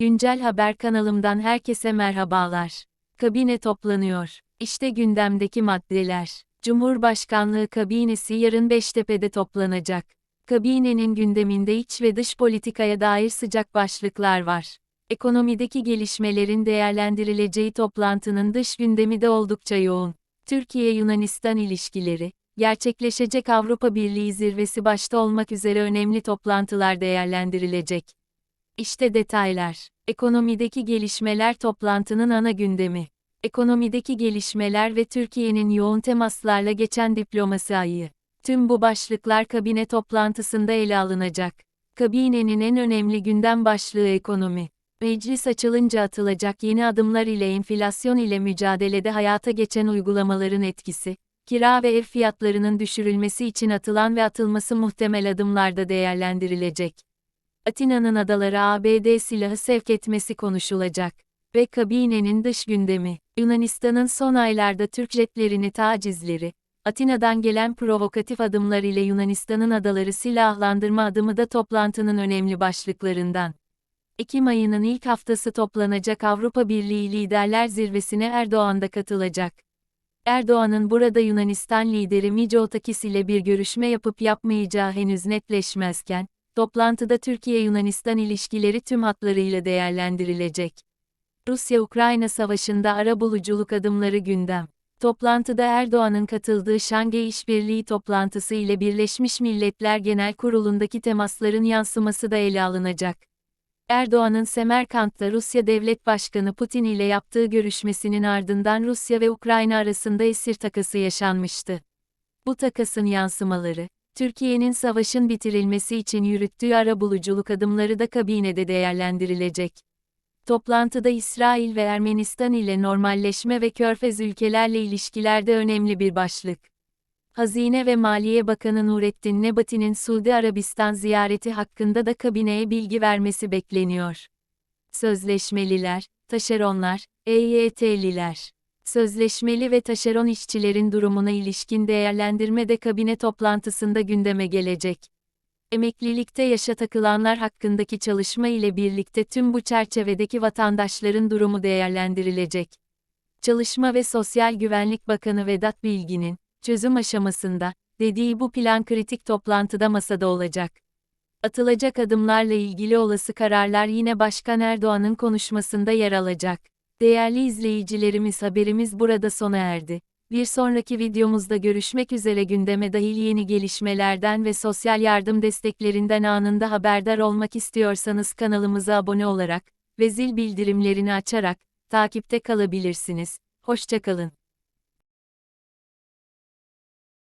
Güncel Haber kanalımdan herkese merhabalar. Kabine toplanıyor. İşte gündemdeki maddeler. Cumhurbaşkanlığı kabinesi yarın Beştepe'de toplanacak. Kabinenin gündeminde iç ve dış politikaya dair sıcak başlıklar var. Ekonomideki gelişmelerin değerlendirileceği toplantının dış gündemi de oldukça yoğun. Türkiye-Yunanistan ilişkileri, gerçekleşecek Avrupa Birliği zirvesi başta olmak üzere önemli toplantılar değerlendirilecek. İşte detaylar. Ekonomideki gelişmeler toplantının ana gündemi. Ekonomideki gelişmeler ve Türkiye'nin yoğun temaslarla geçen diplomasi ayı. Tüm bu başlıklar kabine toplantısında ele alınacak. Kabinenin en önemli gündem başlığı ekonomi. Meclis açılınca atılacak yeni adımlar ile enflasyon ile mücadelede hayata geçen uygulamaların etkisi, kira ve ev fiyatlarının düşürülmesi için atılan ve atılması muhtemel adımlarda değerlendirilecek. Atina'nın adalara ABD silahı sevk etmesi konuşulacak. Ve kabinenin dış gündemi, Yunanistan'ın son aylarda Türk jetlerini tacizleri, Atina'dan gelen provokatif adımlar ile Yunanistan'ın adaları silahlandırma adımı da toplantının önemli başlıklarından. Ekim ayının ilk haftası toplanacak Avrupa Birliği Liderler Zirvesi'ne Erdoğan da katılacak. Erdoğan'ın burada Yunanistan lideri Mitsotakis ile bir görüşme yapıp yapmayacağı henüz netleşmezken, toplantıda Türkiye-Yunanistan ilişkileri tüm hatlarıyla değerlendirilecek. Rusya-Ukrayna savaşında arabuluculuk adımları gündem. Toplantıda Erdoğan'ın katıldığı Şangay İşbirliği toplantısı ile Birleşmiş Milletler Genel Kurulu'ndaki temasların yansıması da ele alınacak. Erdoğan'ın Semerkant'ta Rusya Devlet Başkanı Putin ile yaptığı görüşmesinin ardından Rusya ve Ukrayna arasında esir takası yaşanmıştı. Bu takasın yansımaları, Türkiye'nin savaşın bitirilmesi için yürüttüğü arabuluculuk adımları da kabinede değerlendirilecek. Toplantıda İsrail ve Ermenistan ile normalleşme ve Körfez ülkelerle ilişkilerde önemli bir başlık. Hazine ve Maliye Bakanı Nurettin Nebati'nin Suudi Arabistan ziyareti hakkında da kabineye bilgi vermesi bekleniyor. Sözleşmeliler, taşeronlar, EYT'liler. Sözleşmeli ve taşeron işçilerin durumuna ilişkin değerlendirme de kabine toplantısında gündeme gelecek. Emeklilikte yaşa takılanlar hakkındaki çalışma ile birlikte tüm bu çerçevedeki vatandaşların durumu değerlendirilecek. Çalışma ve Sosyal Güvenlik Bakanı Vedat Bilgin'in, çözüm aşamasında, dediği bu plan kritik toplantıda masada olacak. Atılacak adımlarla ilgili olası kararlar yine Başkan Erdoğan'ın konuşmasında yer alacak. Değerli izleyicilerimiz haberimiz burada sona erdi. Bir sonraki videomuzda görüşmek üzere gündeme dahil yeni gelişmelerden ve sosyal yardım desteklerinden anında haberdar olmak istiyorsanız kanalımıza abone olarak ve zil bildirimlerini açarak takipte kalabilirsiniz. Hoşçakalın.